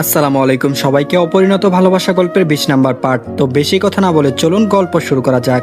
আসসালামু আলাইকুম। সবাইকে অপরিণত ভালোবাসা গল্পের বিশ নাম্বার পার্ট। তো বেশি কথা না বলে চলুন গল্প শুরু করা যাক।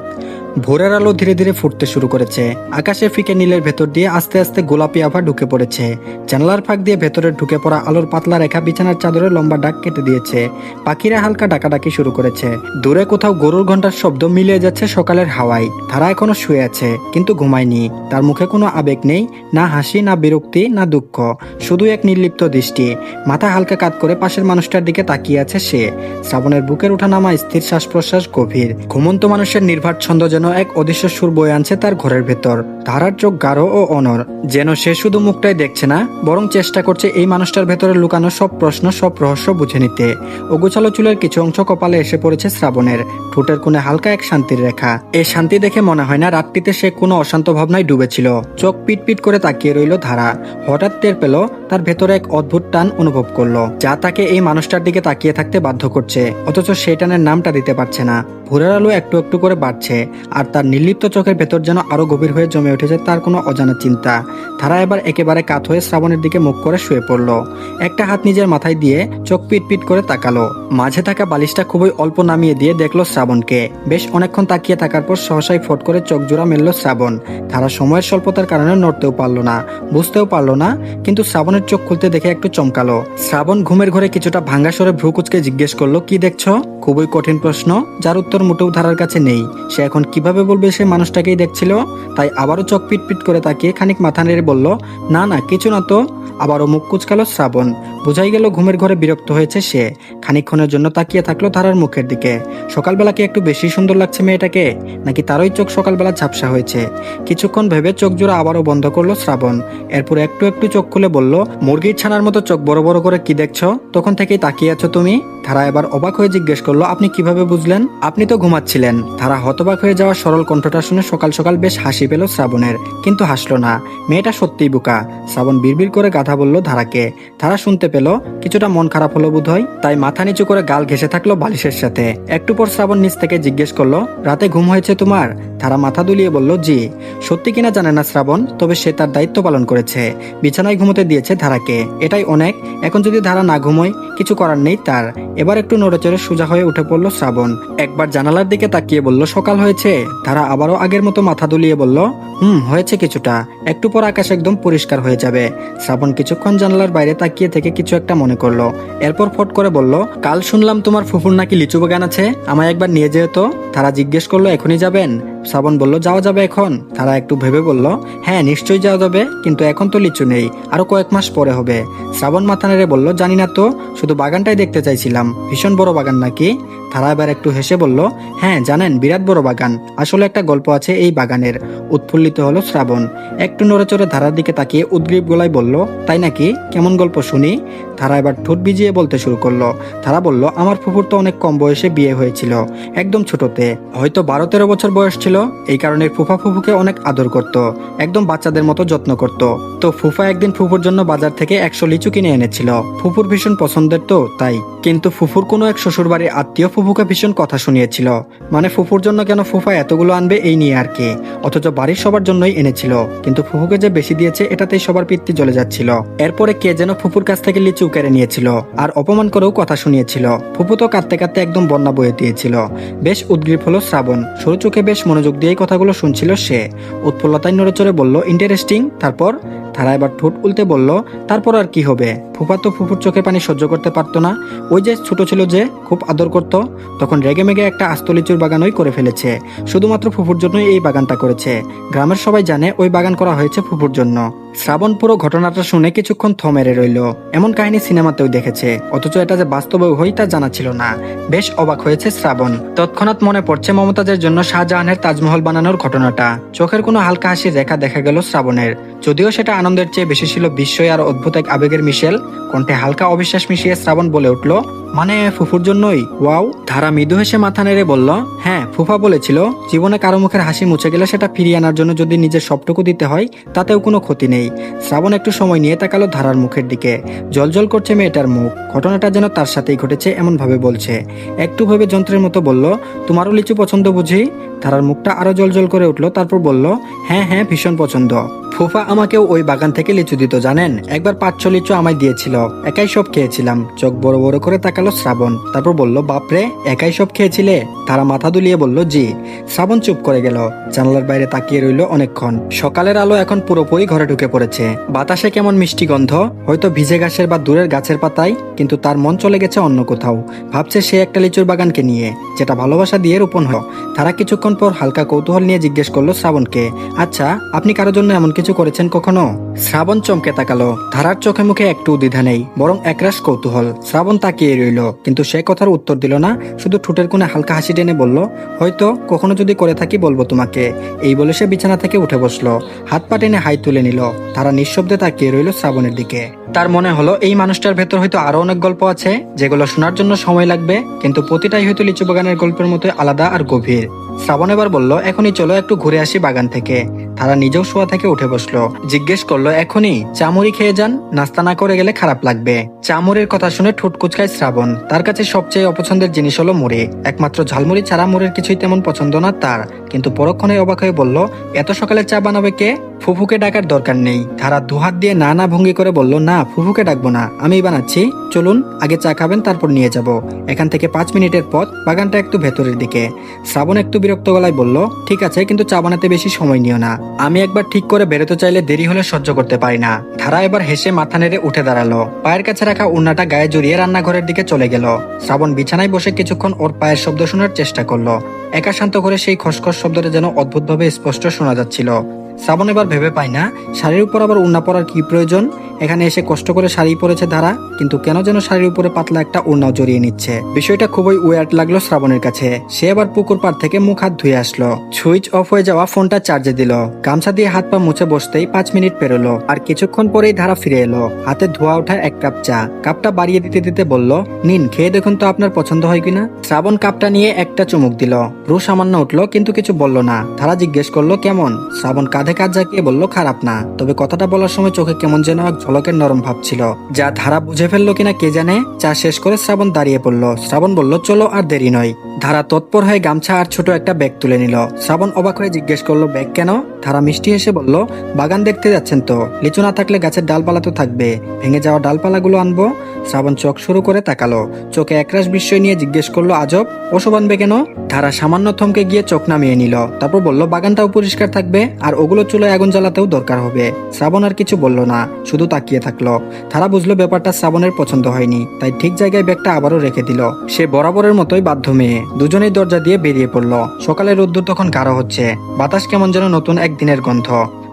ভোরের আলো ধীরে ধীরে ফুটতে শুরু করেছে। আকাশে ফিকে নীলের ভেতর দিয়ে আস্তে আস্তে গোলাপি আভা ঢুকে পড়েছে। জানালার ফাঁক দিয়ে ভেতরে ঢুকে পড়া আলোর পাতলা রেখা বিছানার চাদরে লম্বা ডাক কেটে দিয়েছে। পাখিরা হালকা ডাকাডাকি শুরু করেছে। দূরে কোথাও গরুর ঘণ্টার শব্দ মিলিয়ে যাচ্ছে সকালের হাওয়ায়। তারা এখনও শুয়ে আছে, কিন্তু ঘুমায়নি। তার মুখে কোনো আবেগ নেই, না হাসি, না বিরক্তি, না দুঃখ। শুধু এক নির্লিপ্ত দৃষ্টি। মাথা হালকা কাত করে পাশের মানুষটার দিকে তাকিয়ে আছে সে। শ্রাবণের বুকের ওঠানামা স্থির শ্বাস প্রশ্বাস গভীর। ঘুমন্ত মানুষের নির্ভার ছন্দ যেন এক অদৃশ্য সুর বয়ে আনছে তার ঘরের ভেতর। তারার চোখ গাঢ় ও অনর। যেন সে শুধু মুখটাই দেখছে না, বরং চেষ্টা করছে এই মানুষটার ভেতরে লুকানো সব প্রশ্ন, সব রহস্য বুঝে নিতে। অগুছালো চুলের কিছু অংশ কপালে এসে পড়েছে শ্রাবণের। ঠোঁটের কোণে হালকা এক শান্তির রেখা। এই শান্তি দেখে মনে হয় না রাতটিতে সে কোনো অশান্ত ভাবনায় ডুবেছিল। চোখ পিট পিট করে তাকিয়ে রইল ধারা। হঠাৎ টের পেল, তার ভেতরে এক অদ্ভুত টান অনুভব করল, যা তাকে এই মানুষটার দিকে তাকিয়ে থাকতে বাধ্য করছে, অথচ সেই টানের নামটা দিতে পারছে না। ভোরের আলো একটু একটু করে বাড়ছে, আর তার নির্লিপ্ত চোখের ভেতর যেন আরও গভীর হয়ে জমে উঠেছে তার কোনো অজানা চিন্তা। তারা এবার একেবারে কাত হয়ে শ্রাবণের দিকে মুখ করে শুয়ে পড়ল। একটা হাত নিজের মাথায় দিয়ে চোখ পিট পিট করে তাকালো। মাঝে থাকা বালিশটা খুবই অল্প নামিয়ে দিয়ে দেখল শ্রাবণকে। বেশ অনেকক্ষণ তাকিয়ে থাকার পর সহসাই ফট করে চোখ জোড়া মেলল শ্রাবণ। তারা সময়ের স্বল্পতার কারণে নড়তেও পারল না, বুঝতেও পারল না, কিন্তু শ্রাবণের চোখ খুলতে দেখে একটু চমকালো। শ্রাবণ ঘুমের ঘরে কিছুটা ভাঙ্গা সরে ভ্রুকুচকে জিজ্ঞেস করল, কি দেখছ? খুবই কঠিন প্রশ্ন, যার উত্তর মোটেও ধারার কাছে নেই। সে এখন কীভাবে বলবে সে মানুষটাকেই দেখছিল? তাই আবারও চোখ পিট পিট করে তাকিয়ে খানিক মাথা নেড়ে বলল, না না, কিছু না তো। আবারও মুখ কুচকালো শ্রাবণ। বোঝাই গেল ঘুমের ঘরে বিরক্ত হয়েছে সে। খানিকক্ষণের জন্য তাকিয়ে থাকল ধারার মুখের দিকে। সকালবেলা কি একটু বেশি সুন্দর লাগছে মেয়েটাকে? নাকি তারই চোখ সকালবেলা ঝাপসা হয়েছে? কিছুক্ষণ ভেবে চোখ জোড়া আবারও বন্ধ করল শ্রাবণ। এরপর একটু একটু চোখ খুলে বলল মুরগির ছানার মতো চোখ বড় বড় করে কি দেখছ? তখন থেকেই তাকিয়ে আছো তুমি? ধারা এবার অবাক হয়ে জিজ্ঞেস করল, আপনি কীভাবে বুঝলেন? আপনি তো ঘুমাচ্ছিলেন। ধারা হতবাক হয়ে যাওয়া সরল কণ্ঠটা শুনে সকাল সকাল বেশ হাসি পেল শ্রাবণের, কিন্তু হাসলো না। মেয়েটা সত্যিই বোকা। শ্রাবণ বিড়বিড় করে গাধা বলল ধারাকে। ধারা শুনতে পেল। কিছুটা মন খারাপ হলো বোধ হয় তাই মাথা নিচু করে গাল ঘেসে থাকল বালিশের সাথে। একটু পর শ্রাবণ নিচ থেকে জিজ্ঞেস করল, রাতে ঘুম হয়েছে তোমার? তারা মাথা দুলিয়ে বলল, জি। সত্যি কিনা জানে না শ্রাবণ, তবে সে তার দায়িত্ব পালন করেছে। বিছানায় ঘুমোতে দিয়েছে ধারাকে। এটাই অনেক। এখন যদি ধারা না ঘুমোয়, কিছু করার নেই তার। এবার একটু নড়েচড়ে সোজা হয়ে উঠে পড়ল শ্রাবণ। একবার জানালার দিকে তাকিয়ে বলল, সকাল হয়েছে? ধারা আবারও আগের মতো মাথা দুলিয়ে বলল, হুম, হয়েছে কিছুটা। একটু পর আকাশ একদম পরিষ্কার হয়ে যাবে। শ্রাবণ কিছুক্ষণ জানালার বাইরে তাকিয়ে থেকে কিছু একটা মনে করল। এরপর ফট করে বলল, কাল শুনলাম তোমার ফুফুর নাকি লিচু বাগান আছে। আমায় একবার নিয়ে যেও তারা জিজ্ঞেস করল, এখনই যাবেন? শ্রাবণ বলল, যাওয়া যাবে এখন। তারা একটু ভেবে বলল হ্যাঁ নিশ্চয়ই যাওয়া যাবে, কিন্তু এখন তো লিচু নেই, আরও কয়েক মাস পরে হবে। শ্রাবণ মাথা নেড়ে বলল, জানি না তো, শুধু বাগানটাই দেখতে চাইছিলাম। ভীষণ বড় বাগান নাকি? তারা এবার একটু হেসে বলল হ্যাঁ জানেন, বিরাট বড় বাগান। আসলে একটা গল্প আছে এই বাগানের। উৎফুল্লিত হলো শ্রাবণ। একটু নড়েচড়ে ধারার দিকে তাকিয়ে উদ্গ্রীব গলায় বলল, তাই নাকি? কেমন গল্প শুনি? তারা এবার ঠোঁট ভিজিয়ে বলতে শুরু করল। তারা বলল, আমার ফুফুর তো অনেক কম বয়সে বিয়ে হয়েছিল, একদম ছোটতে। হয়তো বারো তেরো বছর বয়স ছিল। এই কারণে ফুফা ফুফুকে অনেক আদর করত, একদম বাচ্চাদের মতো যত্ন করত। তো ফুফা একদিন ফুফুর জন্য বাজার থেকে একশো লিচু কিনে এনেছিল। ফুফুর ভীষণ পছন্দের তো, তাই। কিন্তু ফুফুর কোনো এক শ্বশুর বাড়ির আত্মীয় ফুফুকে ভীষণ কথা শুনিয়েছিল। মানে ফুফুর জন্য কেন ফুফা এতগুলো আনবে এই নিয়ে আর কি? অথচ বাড়ির সবার জন্যই এনেছিল। কিন্তু ফুফুকে যে বেশি দিয়েছে, এটাতেই সবার পিত্তি জ্বলে যাচ্ছিল। এরপরে কে যেন ফুফুর কাছ থেকে লিচু কেড়ে নিয়েছিল। আর অপমান করেও কথা শুনিয়েছিল। ফুফু তো কাঁদতে কাঁদতে একদম বন্যা বয়ে দিয়েছিল। বেশ উদ্গ্রীব হলো শ্রাবণ। সরু চোখে বেশ মনোযোগ দিয়ে কথাগুলো শুনছিল সে। উৎফুল্লতায় নড়েচড়ে বলল, ইন্টারেস্টিং। তারপর? তারা এবার ঠোঁট উল্টে বলল, তারপর আর কি হবে? ফুফা তো ফুফুর চোখে পানি সহ্য করতে পারতো না। ওই যে ছোট ছিল যে খুব আদর করত, তখন রেগে মেগে একটা আস্তলিচুর বাগানই করে ফেলেছে। শুধুমাত্র ফুফুর জন্যই এই বাগানটা করেছে। গ্রামের সবাই জানে ওই বাগান করা হয়েছে ফুফুর জন্য। শ্রাবণ পুরো ঘটনাটা শুনে কিছুক্ষণ থ মেরে রইল। এমন কাহিনী সিনেমাতেও দেখেছে, অথচ এটা যে বাস্তবে হই তা জানা ছিল না। বেশ অবাক হয়েছে শ্রাবণ। তৎক্ষণাৎ মনে পড়ছে মমতাজের জন্য শাহজাহানের তাজমহল বানানোর ঘটনাটা। চোখের কোনো হালকা হাসির রেখা দেখা গেল শ্রাবণের। যদিও সেটা আনন্দের চেয়ে বেশি ছিল বিস্ময় আর অদ্ভুত এক আবেগের মিশেল, কণ্ঠে হালকা অবিশ্বাস মিশিয়ে শ্রাবণ বলে উঠল মানে ফুফুর জন্যই। ওয়াও, ধারা মৃদু হেসে মাথা নেড়ে বলল হ্যাঁ ফুফা বলেছিল, জীবনে কারও মুখের হাসি মুছে গেলে সেটা ফিরিয়ে আনার জন্য যদি নিজের সবটুকু দিতে হয়, তাতেও কোনো ক্ষতি নেই। শ্রাবণ একটু সময় নিয়ে তাকালো ধারার মুখের দিকে। জলজল করছে মেয়েটার মুখ। ঘটনাটা যেন তার সাথেই ঘটেছে, এমনভাবে বলছে। একটু ভেবে যন্ত্রের মতো বলল, তোমারও লিচু পছন্দ বুঝি? ধারার মুখটা আরও জলজল করে উঠল, তারপর বলল হ্যাঁ হ্যাঁ ভীষণ পছন্দ। ফুফা আমাকেও ওই বাগান থেকে লিচু দিত, জানেন? একবার পাঁচ ছ লিচু আমায় দিয়েছিল, একাই সব খেয়েছিলাম। চোখ বড় বড় করে তাকালো শ্রাবণ। তারপর বলল বাপরে একাই সব খেয়েছিলে? তারা মাথা দুলিয়ে বলল, জি। শ্রাবণ চুপ করে গেল। জানালার বাইরে তাকিয়ে রইল অনেকক্ষণ। সকালের আলো এখন পুরোপুরি ঘরে ঢুকে পড়েছে। বাতাসে কেমন মিষ্টি গন্ধ, হয়তো ভিজে ঘাসের বা দূরের গাছের পাতায়, কিন্তু তার মন চলে গেছে অন্য কোথাও। ভাবছে সে একটা লিচুর বাগানকে নিয়ে, যেটা ভালোবাসা দিয়ে রোপণ হয়। তারা কিছুক্ষণ পর হালকা কৌতূহল নিয়ে জিজ্ঞেস করল শ্রাবণকে আচ্ছা আপনি কারোর জন্য এমন কিছু করেছেন কখনো? শ্রাবণ চমকে তাকালো। ধারার চোখে মুখে একটু দ্বিধা নেই, বরং একরাশ কৌতূহল। শ্রাবণ তাকিয়ে রইল, কিন্তু সে কথার উত্তর দিল না, শুধু ঠোঁটের কোণে হালকা হাসি টেনে বলল, হয়তো কখনো যদি করে থাকি বলব তোমাকে। এই বলে সে বিছানা থেকে উঠে বসল, হাত পা টেনে হাই তুলে নিল। তারা নিঃশব্দে তাকিয়ে রইল শ্রাবণের দিকে। তার মনে হলো, এই মানুষটার ভেতর হয়তো আরও অনেক গল্প আছে, যেগুলো শোনার জন্য সময় লাগবে, কিন্তু প্রতিটাই হয়তো লিচু বাগানের গল্পের মতো আলাদা আর গভীর। শ্রাবণ এবার বলল, এখনই চলো একটু ঘুরে আসি বাগান থেকে। তারা নিজেও শোয়া থেকে উঠে বসল। জিজ্ঞেস করল, এখনই চামুড়ি খেয়ে যান? নাস্তা না করে গেলে খারাপ লাগবে। চামুড়ির কথা শুনে ঠোঁট কুচকায় শ্রাবণ। তার কাছে সবচেয়ে অপছন্দের জিনিস হলো মুড়ি। একমাত্র ঝালমুড়ি ছাড়া মুড়ির কিছুই তেমন পছন্দ না তার। কিন্তু পরক্ষণে অবাক হয়ে বলল, এত সকালে চা বানাবে কে? ফুফুকে ডাকার দরকার নেই। তারা দুহাত দিয়ে না না ভঙ্গি করে বলল, না, ফুফুকে ডাকবো না। আমি বানাচ্ছি। চলুন, আগে চা খাবেন, তারপর নিয়ে যাব। এখান থেকে পাঁচ মিনিটের পথ, বাগানটা একটু ভেতরের দিকে। শ্রাবণ একটু বিরক্ত গলায় বলল, ঠিক আছে, কিন্তু চা বানাতে বেশি সময় নিও না। আমি একবার ঠিক করে বেরোতে চাইলে দেরি হলে সহ্য করতে পারি না। ধারা এবার হেসে মাথা নেড়ে উঠে দাঁড়াল। পায়ের কাছে রাখা উন্নাটা গায়ে জড়িয়ে রান্নাঘরের দিকে চলে গেল। শ্রাবণ বিছানায় বসে কিছুক্ষণ ওর পায়ের শব্দ শোনার চেষ্টা করল। একা শান্ত করে সেই খসখস শব্দটা যেন অদ্ভুতভাবে স্পষ্ট শোনা যাচ্ছিল। শ্রাবণ এবার ভেবে পায় না। শাড়ির উপর আবার উন্না পরার কি প্রয়োজন? এখানে এসে কষ্ট করে শাড়ি পরেছে ধারা, কিন্তু কেন যেন শাড়ির উপরে পাতলা একটা উন্নাও জড়িয়ে নিচ্ছে। বিষয়টা খুবই ওয়ার্ড লাগল শ্রাবণের কাছে। সে আবার পুকুর পাড় থেকে মুখ হাত ধুয়ে আসলো। সুইচ অফ হয়ে যাওয়া ফোনটা চার্জে দিল। গামছা দিয়ে হাত পা মুছে বসতেই পাঁচ মিনিট পেরোলো। আর কিছুক্ষণ পরেই ধারা ফিরে এলো। হাতে ধোয়া ওঠা এক কাপ চা। কাপটা বাড়িয়ে দিতে দিতে বলল, নিন, খেয়ে দেখুন তো আপনার পছন্দ হয় কিনা? শ্রাবণ কাপটা নিয়ে একটা চুমুক দিল। রু সামান্য উঠল, কিন্তু কিছু বলল না। ধারা জিজ্ঞেস করল, কেমন? শ্রাবণ কাঁধে কাঁধ জাকিয়ে বলল, খারাপ না। তবে কথাটা বলার সময় চোখে কেমন যেন এক ঝলকের নরম ভাব ছিল, যা ধারা বুঝে ফেলল কিনা কে জানে, চা শেষ করে শ্রাবণ দাঁড়িয়ে পড়ল। শ্রাবণ বলল, চলো আর দেরি নয়। ধারা তৎপর হয়ে গামছা আর ছোট একটা ব্যাগ তুলে নিল। শ্রাবণ অবাক হয়ে জিজ্ঞেস করল, ব্যাগ কেন? ধারা মিষ্টি হেসে বলল, বাগান দেখতে যাচ্ছেন তো। লিচু না থাকলে গাছের ডালপালা তো থাকবে। ভেঙে যাওয়া ডালপালাগুলো আনব। শ্রাবণ চোখ শুরু করে তাকালো। চোখে একরাশ বিস্ময় নিয়ে জিজ্ঞেস করল, আজব, ওসব আনবে কেন? ধারা সামান্য থমকে গিয়ে চোখ নামিয়ে নিল। তারপর বলল, বাগানটাও পরিষ্কার থাকবে, আর ওগুলো চুলোয় আগুন জ্বালাতেও দরকার হবে। শ্রাবণ আর কিছু বলল না, শুধু তাকিয়ে থাকল। তারা বুঝলো ব্যাপারটা শ্রাবণের পছন্দ হয়নি, তাই ঠিক জায়গায় ব্যাগটা আবারও রেখে দিল। সে বরাবরের মতোই বাধ্য মেয়ে। দুজনেই দরজা দিয়ে বেরিয়ে পড়ল। সকালে রোদ্দুর তখন গাঢ় হচ্ছে। বাতাস কেমন যেন নতুন একদিনের গন্ধ।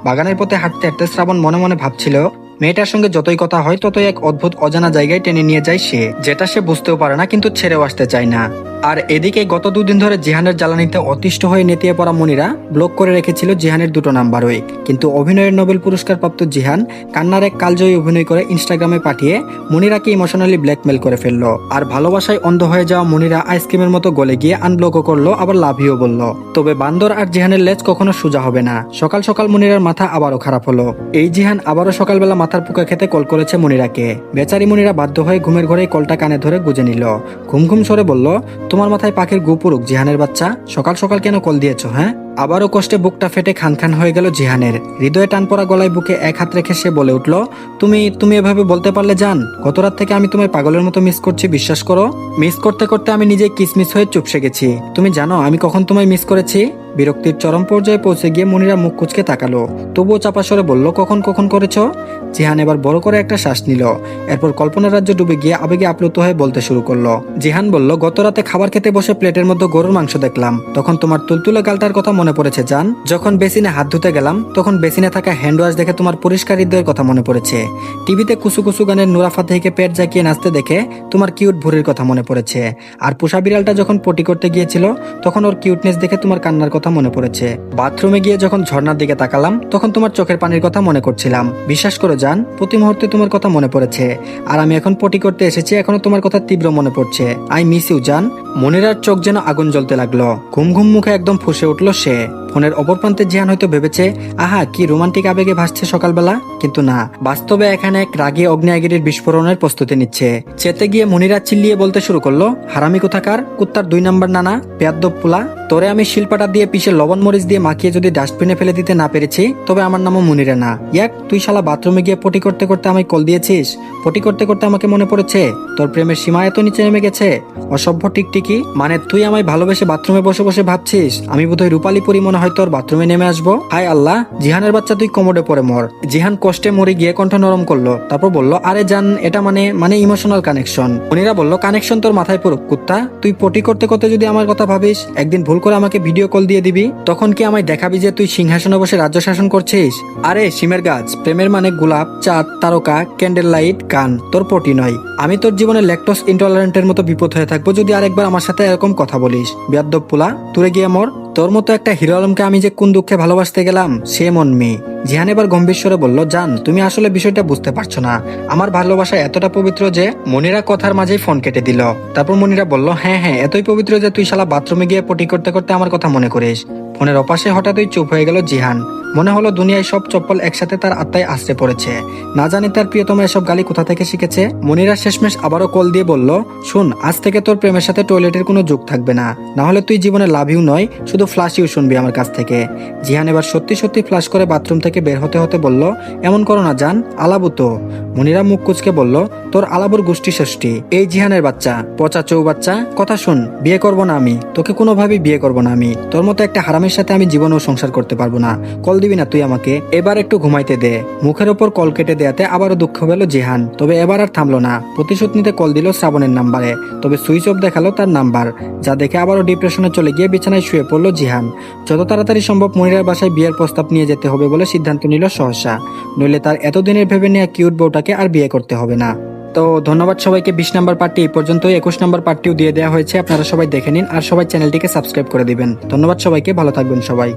বাগানের পথে হাঁটতে হাঁটতে শ্রাবণ মনে মনে ভাবছিল মেয়েটার সঙ্গে যতই কথা হয়, ততই এক অদ্ভুত অজানা জায়গায় টেনে নিয়ে যায় সে, যেটা সে বুঝতেও পারে না, কিন্তু ছেড়েও আসতে চায় না। আর এদিকে গত দুদিন ধরে জিহানের জ্বালানিতে অতিষ্ঠ হয়ে নেতিয়ে পড়া মনিরা ব্লক করে রেখেছিল জিহানের দুটো নাম্বারই কিন্তু অভিনয়ের নোবেল পুরস্কার প্রাপ্ত জিহান কান্নার এক কালজয়ী অভিনয় করে ইনস্টাগ্রামে পাঠিয়ে মনিরাকে ইমোশনালি ব্ল্যাকমেল করে ফেলল। আর ভালোবাসায় অন্ধ হয়ে যাওয়া মনিরা আইসক্রিমের মতো গলে গিয়ে আনব্লকও করল, আবার লাভিও বলল। তবে বান্দর আর জিহানের লেজ কখনো সোজা হবে না। সকাল সকাল মনিরার মাথা আবারও খারাপ হলো। এই জিহান আবারও সকালবেলা মাথার পোকা খেতে কল করেছে মনিরাকে। বেচারি মনিরা বাধ্য হয়ে ঘুমের ঘরে কলটা কানে ধরে গুজে নিল। ঘুম ঘুম সরে বলল, তোমার মাথায় পাখির গোপুরুক জিহানের বাচ্চা। সকাল সকাল কেন কল দিয়েছ হ্যাঁ? আবারও কষ্টে বুকটা ফেটে খান খান হয়ে গেল জিহানের। হৃদয়ে টান পড়া গলায় বুকে এক হাত রেখে সে বলে উঠল, তুমি তুমি এভাবে বলতে পারলে জান গত রাত থেকে আমি তোমায় পাগলের মতো মিস করছি, বিশ্বাস করো। মিস করতে করতে আমি নিজে কিসমিস হয়ে চুপসে গেছি। তুমি জানো, আমি কখন তোমায় মিস করেছি? বিরক্তির চরম পর্যায়ে পৌঁছে গিয়ে মনিরা মুখ কুচকে তাকালো। তবুও চাপা সরে বলল, কখন কখন করেছ? জিহান এবার বড় করে একটা শ্বাস নিল। এরপর কল্পনা রাজ্য ডুবে গিয়ে আবেগে আপ্লুত হয়ে বলতে শুরু করল। জিহান বলল গত রাতে খাবার খেতে বসে প্লেটের মধ্যে গরুর মাংস দেখলাম। তখন তোমার তুলতুলে গালটার কথা মনে পড়েছে, জান। যখন বেসিনে হাত ধুতে গেলাম, তখন বেসিনে থাকা হ্যান্ড ওয়াশ দেখে তোমার পরিষ্কার হৃদয়ের কথা মনে পড়েছে। টিভিতে কুসু কুসু গানের নুরাফা থেকে পেট জাকিয়ে নাচতে দেখে তোমার কিউট ভুরির কথা মনে পড়েছে। আর পোষা বিড়ালটা যখন পটি করতে গিয়েছিল, তখন ওর কিউটনেস দেখে তোমার কান্নার কথা মনে পড়েছে। বাথরুমে গিয়ে যখন ঝর্ণার দিকে তাকালাম, তখন তোমার চোখের পানির কথা মনে করছিলাম। বিশ্বাস করে যান প্রতি মুহূর্তে তোমার কথা মনে পড়েছে। আর আমি এখন পটি করতে এসেছি, এখনও তোমার কথা তীব্র মনে পড়ছে। আই মিস ইউ, জান। মনিরার চোখ যেন আগুন জ্বলতে লাগল। ঘুম ঘুম মুখে একদম ফুসে উঠল সে। noche. ফোনের অপর প্রান্তে জিহান হয়তো ভেবেছে, আহা, কি রোমান্টিক আবেগে ভাসছে সকালবেলা? কিন্তু না, বাস্তবে এখানে এক রাগী অগ্নিয়াগিরির বিস্ফোরণের প্রস্তুতি নিচ্ছে। চেতে গিয়ে মনিরা চিল্লিয়ে বলতে শুরু করল, হারামি কোথাকার? কুত্তার দুই নাম্বার নানা পেয়াদ্দব পোলা। তোরে আমি শিলপাটা দিয়ে পিষে লবণ মরিচ দিয়ে মাখিয়ে যদি ডাস্টবিনে ফেলে দিতে না পেরেছি, তবে আমার নামও মনিরা না। ইয়াক, তুই শালা বাথরুমে গিয়ে পটি করতে করতে আমায় কল দিয়েছিস? পটি করতে করতে আমাকে মনে পড়েছে, তোর প্রেমের সীমা এত নিচে নেমে গেছে? অসভ্য টিকটিকি? মানে তুই আমায় ভালোবেসে বাথরুমে বসে বসে ভাবছিস? আমি বোধহয় রূপালী পরি মনে হয় তোর বাথরুমে নেমে আসব? হায় আল্লাহ, জিহানের বাচ্চা তুই কোমরে পড়ে মর। জিহান কষ্টে মরে গিয়ে কণ্ঠ নরম করল, তারপর বলল, আরে জান, এটা মানে মানে ইমোশনাল কানেকশন মনিরা বলল কানেকশন তোর মাথায় পড়ুক, কুত্তা। তুই পটি করতে করতে যদি আমার কথা ভাবিস, একদিন ভুল করে আমাকে ভিডিও কল দিয়ে দিবি, তখন কি আমায় দেখাবি যে তুই সিংহাসনে বসে রাজ্য শাসন করছিস? আরে সিমের গাছ, প্রেমের মানে গোলাপ, চাঁদ, তারকা ক্যান্ডেল লাইট গান, তোর পটি নয়। আমি তোর জীবনে ল্যাকটোস ইন্টলারেন্টের মতো বিপদ হয়ে থাকব যদি আরেকবার আমার সাথে এরকম কথা বলিস। বিয়াদ্দব পোলা তুলে গিয়ে মর। তোর মতো একটা হিরো আলমকে আমি যে কোন দুঃখে ভালোবাসতে গেলাম সে মন মেয়ে। জিহান এবার গম্ভীর বলল, জান, তুমি আসলে বিষয়টা বুঝতে পারছ না। আমার ভালোবাসা এতটা পবিত্র যে মনিরা কথার মাঝেই ফোন কেটে দিল। তারপর মনিরা বলল হ্যাঁ হ্যাঁ এতই পবিত্র যে তুই শালা বাথরুমে গিয়ে পটি করতে করতে আমার কথা মনে করিস। ফোনের অপাশে হঠাৎই চুপ হয়ে গেল জিহান। মনে হলো দুনিয়ায় সব চপ্পল একসাথে তার আত্মায় আশ্রে পড়েছে। না জানি তার প্রিয়তম এসব গালি কোথা থেকে শিখেছে। মনিরা শেষমেশ আবারও কল দিয়ে বলল, শুন, আজ থেকে তোর প্রেমের সাথে টয়লেটের কোনো যোগ থাকবে না। না হলে তুই জীবনে লাভিও নয়, শুধু ফ্লাশিও শুনবি আমার কাছ থেকে। জিহান এবার সত্যি সত্যি ফ্লাশ করে বাথরুম থেকে বের হতে হতে বলল, এমন করো না জান আলাবু তো মনিরা মুখ কুচকে বলল, তোর আলাবুর গোষ্ঠী ষষ্ঠী, এই জিহানের বাচ্চা, পচা চৌ বাচ্চা, কথা শুন, বিয়ে করব না আমি, তোকে কোনোভাবেই বিয়ে করব না আমি, তোর মতো একটা হারামের সাথে আমি জীবনেও সংসার করতে পারব না, কল দিবি না তুই আমাকে, এবার একটু ঘুমাইতে দে। মুখের ওপর কল কেটে দেয়াতে আবারও দুঃখ পেল জিহান, তবে এবার আর থামলো না, প্রতিশোধ নিতে কল দিল শ্রাবণের নাম্বারে, তবে সুইচ অফ দেখাল তার নাম্বার, যা দেখে আবারও ডিপ্রেশনে চলে গিয়ে বিছানায় শুয়ে পড়ল জিহান, যত তাড়াতাড়ি সম্ভব মনিরার বাসায় বিয়ের প্রস্তাব নিয়ে যেতে হবে বলে সিদ্ধান্ত নিল সহসা। নইলে তার এতদিনের ভেবে নেওয়া কিউট বউটাকে আর বিয়ে করতে হবে না। তো ধন্যবাদ সবাইকে, বিশ নম্বর পার্টি এই পর্যন্ত একুশ নম্বর পার্টিও দিয়ে দেওয়া হয়েছে, আপনারা সবাই দেখে নিন আর সবাই চ্যানেলটিকে সাবস্ক্রাইব করে দিবেন। ধন্যবাদ সবাইকে, ভালো থাকবেন সবাই।